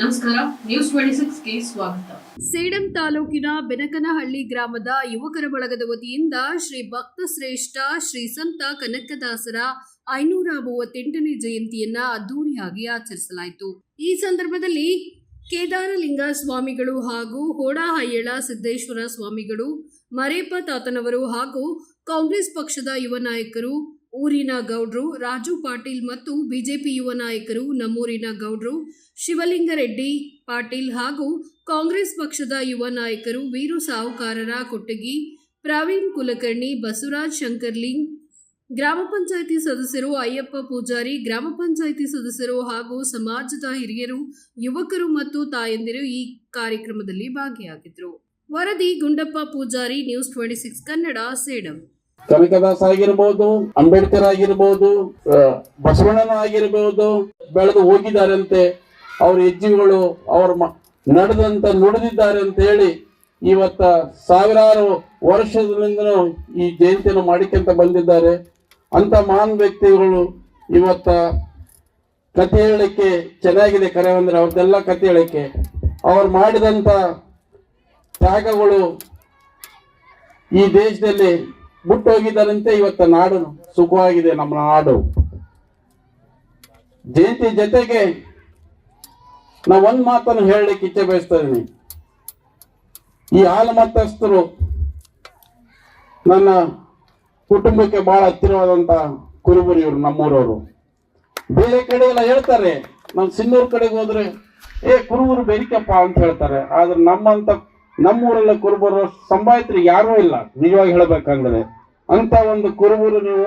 ನಮಸ್ಕಾರ news twenty ಸಿಕ್ಸ್ಗೆ ಸ್ವಾಗತ. ಸೇಡಂ ತಾಲೂಕಿನ ಬೆನಕನಹಳ್ಳಿ ಗ್ರಾಮದ ಯುವಕರ ಬಳಗದ ವತಿಯಿಂದ ಶ್ರೀ ಭಕ್ತ ಶ್ರೇಷ್ಠ ಶ್ರೀ ಸಂತ ಕನಕದಾಸರ ಐನೂರ ಮೂವತ್ತೆಂಟನೇ ಜಯಂತಿಯನ್ನ ಅದ್ದೂರಿಯಾಗಿ ಆಚರಿಸಲಾಯಿತು. ಈ ಸಂದರ್ಭದಲ್ಲಿ ಕೇದಾರಲಿಂಗ ಸ್ವಾಮಿಗಳು ಹಾಗೂ ಹೋಡಾಹಯ್ಯಳ ಸಿದ್ದೇಶ್ವರ ಸ್ವಾಮಿಗಳು, ಮರೇಪ ತಾತನವರು ಹಾಗೂ ಕಾಂಗ್ರೆಸ್ ಪಕ್ಷದ ಯುವ ನಾಯಕರು ಊರಿನ ಗೌಡ್ರು ರಾಜು ಪಾಟೀಲ್ ಮತ್ತು ಬಿಜೆಪಿ ಯುವ ನಾಯಕರು, ನಮ್ಮೂರಿನ ಗೌಡ್ರು ಶಿವಲಿಂಗರೆಡ್ಡಿ ಪಾಟೀಲ್ ಹಾಗೂ ಕಾಂಗ್ರೆಸ್ ಪಕ್ಷದ ಯುವ ನಾಯಕರು, ವೀರು ಸಾಹುಕಾರರ ಕೊಟ್ಟಗಿ ಪ್ರವೀಣ್ ಕುಲಕರ್ಣಿ, ಬಸವರಾಜ್ ಶಂಕರ್ಲಿಂಗ್ ಗ್ರಾಮ ಪಂಚಾಯಿತಿ ಸದಸ್ಯರು ಅಯ್ಯಪ್ಪ ಪೂಜಾರಿ, ಗ್ರಾಮ ಪಂಚಾಯಿತಿ ಸದಸ್ಯರು ಹಾಗೂ ಸಮಾಜದ ಹಿರಿಯರು, ಯುವಕರು ಮತ್ತು ತಾಯಂದಿರು ಈ ಕಾರ್ಯಕ್ರಮದಲ್ಲಿ ಭಾಗಿಯಾಗಿದ್ದರು ವರದಿ Gundappa Pujari, news twenty six Kannada, Sedam. Kanakadas ಆಗಿರ್ಬೋದು ಅಂಬೇಡ್ಕರ್ ಆಗಿರ್ಬೋದು ಬಸವಣ್ಣನ ಆಗಿರ್ಬೋದು ಬೆಳೆದು ಹೋಗಿದ್ದಾರಂತೆ. ಅವ್ರ ಹೆಜ್ಜೆಗಳು, ಅವ್ರ ನಡೆದಂತ ನುಡಿದಿದ್ದಾರೆ ಅಂತ ಹೇಳಿ ಇವತ್ತ ಸಾವಿರಾರು ವರ್ಷದಿಂದ ಈ ಜಯಂತಿಯನ್ನು ಮಾಡಿಕೊಂತ ಬಂದಿದ್ದಾರೆ. ಅಂತ ಮಹಾನ್ ವ್ಯಕ್ತಿಗಳು ಇವತ್ತ ಕಥೆ ಹೇಳಕ್ಕೆ ಚೆನ್ನಾಗಿದೆ ಕರೆ ಅಂದ್ರೆ ಅವ್ರದ್ದೆಲ್ಲ ಕಥೆ ಹೇಳಕ್ಕೆ. ಅವ್ರು ಮಾಡಿದಂತ ತ್ಯಾಗಗಳು ಈ ದೇಶದಲ್ಲಿ ಬಿಟ್ಟೋಗಿದ್ದಾರಂತೆ ಇವತ್ತ ನಾಡು ಸುಖವಾಗಿದೆ ನಮ್ಮ ನಾಡು. ಜಯಂತಿ ಜೊತೆಗೆ ನಾ ಒಂದ್ ಮಾತನ್ನು ಹೇಳಲಿಕ್ಕೆ ಇಚ್ಛೆ ಬಯಸ್ತಾ ಇದ್ದೀನಿ. ಈ ಹಾಲು ನನ್ನ ಕುಟುಂಬಕ್ಕೆ ಬಹಳ ಹತ್ತಿರವಾದಂತ ಕುರುಬರು ಇವರು ನಮ್ಮೂರವರು. ಬೇರೆ ಕಡೆ ಎಲ್ಲ ಹೇಳ್ತಾರೆ ನಮ್ಮ ಸಿನ್ನೂರ್ ಕಡೆಗೆ ಹೋದ್ರೆ, ಏ ಕುರುಬರು ಬೇರಿಕಪ್ಪ ಅಂತ ಹೇಳ್ತಾರೆ. ಆದ್ರೆ ನಮ್ಮಂತ ನಮ್ಮೂರೆಲ್ಲ ಕುರುಬರು ಸಂಭಾಯಿತರು ಯಾರೂ ಇಲ್ಲ. ನಿಜವಾಗಿ ಹೇಳಬೇಕಂದ್ರೆ ಅಂತ ಒಂದು ಕುರುಬರು ನೀವು